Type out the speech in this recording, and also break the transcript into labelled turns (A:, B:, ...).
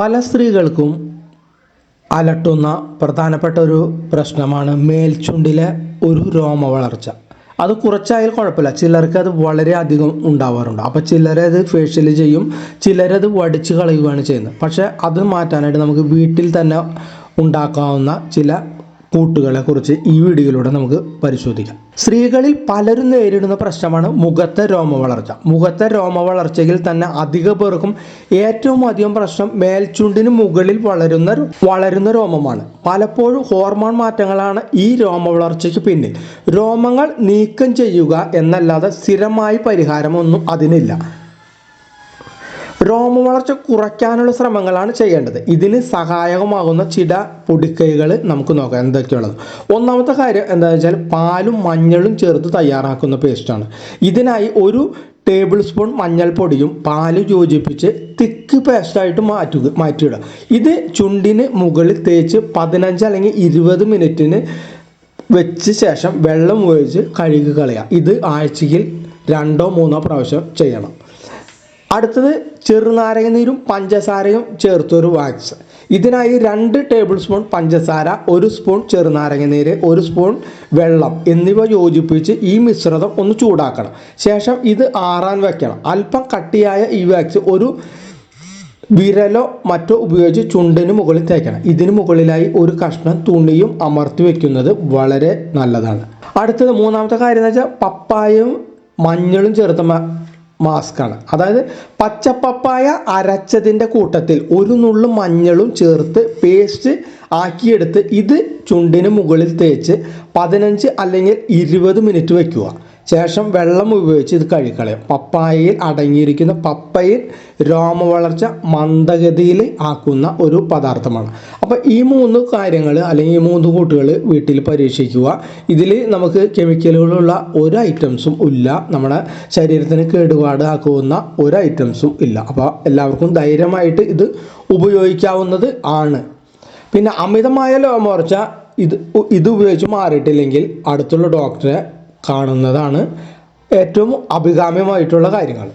A: പല സ്ത്രീകൾക്കും അലട്ടുന്ന പ്രധാനപ്പെട്ട ഒരു പ്രശ്നമാണ് മേൽച്ചുണ്ടിലെ ഒരു രോമ വളർച്ച. അത് കുറച്ചായാലും കുഴപ്പമില്ല. ചിലർക്ക് അത് വളരെ അധികം ഉണ്ടാവാറുണ്ട്. അപ്പോൾ ചിലരത് ഫേഷ്യൽ ചെയ്യും ചിലരത് വടിച്ച് കളയുകയാണ് ചെയ്യുന്നത്. പക്ഷേ അത് മാറ്റാനായിട്ട് നമുക്ക് വീട്ടിൽ തന്നെ ഉണ്ടാക്കാവുന്ന ചില കൂട്ടുകളെ കുറിച്ച് ഈ വീഡിയോയിലൂടെ നമുക്ക് പരിശോധിക്കാം. സ്ത്രീകളിൽ പലരും നേരിടുന്ന പ്രശ്നമാണ് മുഖത്തെ രോമ വളർച്ച മുഖത്തെ രോമ വളർച്ചയിൽ തന്നെ അധിക പേർക്കും ഏറ്റവും അധികം പ്രശ്നം മേൽച്ചുണ്ടിന് മുകളിൽ വളരുന്ന വളരുന്ന രോമമാണ്. പലപ്പോഴും ഹോർമോൺ മാറ്റങ്ങളാണ് ഈ രോമ വളർച്ചയ്ക്ക് പിന്നിൽ. രോമങ്ങൾ നീക്കം ചെയ്യുക എന്നല്ലാതെ സ്ഥിരമായി പരിഹാരമൊന്നും അതിനില്ല. രോമവളർച്ച കുറയ്ക്കാനുള്ള ശ്രമങ്ങളാണ് ചെയ്യേണ്ടത്. ഇതിന് സഹായകമാകുന്ന ചില പൊടിക്കൈകൾ നമുക്ക് നോക്കാം. എന്തൊക്കെയുള്ളത്? ഒന്നാമത്തെ കാര്യം എന്താണെന്ന് വെച്ചാൽ പാലും മഞ്ഞളും ചേർത്ത് തയ്യാറാക്കുന്ന പേസ്റ്റാണ് ഇതിനായി ഒരു ടേബിൾ സ്പൂൺ മഞ്ഞൾപ്പൊടിയും പാൽ യോജിപ്പിച്ച് തിക്ക് പേസ്റ്റായിട്ട് മാറ്റുക മാറ്റിയിടുക. ഇത് ചുണ്ടിന് മുകളിൽ തേച്ച് പതിനഞ്ച് അല്ലെങ്കിൽ ഇരുപത് മിനിറ്റിന് വെച്ച ശേഷം വെള്ളം ഉപയോഗിച്ച് കഴുകി കളയുക. ഇത് ആഴ്ചയിൽ രണ്ടോ മൂന്നോ പ്രാവശ്യം ചെയ്യണം. അടുത്തത് ചെറുനാരങ്ങ നീരും പഞ്ചസാരയും ചേർത്തൊരു വാക്സ് ഇതിനായി രണ്ട് ടേബിൾ സ്പൂൺ പഞ്ചസാര ഒരു സ്പൂൺ ചെറുനാരങ്ങ നീര് ഒരു സ്പൂൺ വെള്ളം എന്നിവ യോജിപ്പിച്ച് ഈ മിശ്രിതം ഒന്ന് ചൂടാക്കണം. ശേഷം ഇത് ആറാൻ വയ്ക്കണം അല്പം കട്ടിയായ ഈ വാക്സ് ഒരു വിരലോ മറ്റോ ഉപയോഗിച്ച് ചുണ്ടിന് മുകളിൽ തേക്കണം. ഇതിന് മുകളിലായി ഒരു കഷ്ണം തുണിയും അമർത്തി വെക്കുന്നത് വളരെ നല്ലതാണ്. അടുത്തത് മൂന്നാമത്തെ കാര്യം എന്ന് വെച്ചാൽ പപ്പായയും മഞ്ഞളും ചേർത്ത മാസ്കാണ്. അതായത് പച്ചപ്പപ്പായ അരച്ചതിന്റെ കൂട്ടത്തിൽ ഒരു നുള്ളു മഞ്ഞളും ചേർത്ത് പേസ്റ്റ് ആക്കിയെടുത്ത് ഇത് ചുണ്ടിന് മുകളിൽ തേച്ച് പതിനഞ്ച് അല്ലെങ്കിൽ ഇരുപത് മിനിറ്റ് വെക്കുക. ശേഷം വെള്ളം ഉപയോഗിച്ച് ഇത് കഴുകിക്കളയും. പപ്പായയിൽ അടങ്ങിയിരിക്കുന്ന പപ്പയിൽ രോമവളർച്ച മന്ദഗതിയിൽ ആക്കുന്ന ഒരു പദാർത്ഥമാണ്. അപ്പോൾ ഈ മൂന്ന് കാര്യങ്ങൾ അല്ലെങ്കിൽ ഈ മൂന്ന് കൂട്ടുകൾ വീട്ടിൽ പരീക്ഷിക്കുക. ഇതിൽ നമുക്ക് കെമിക്കലുകളുള്ള ഒരു ഐറ്റംസും ഇല്ല. നമ്മുടെ ശരീരത്തിന് കേടുപാട് ആക്കുന്ന ഒരു ഐറ്റംസും ഇല്ല. അപ്പോൾ എല്ലാവർക്കും ധൈര്യമായിട്ട് ഇത് ഉപയോഗിക്കാവുന്നത് ആണ്. പിന്നെ അമിതമായ ലോമോർച്ച ഇത് ഇത് ഉപയോഗിച്ച് മാറിയിട്ടില്ലെങ്കിൽ അടുത്തുള്ള ഡോക്ടറെ കാണുന്നതാണ് ഏറ്റവും അഭികാമ്യമായിട്ടുള്ള കാര്യങ്ങൾ.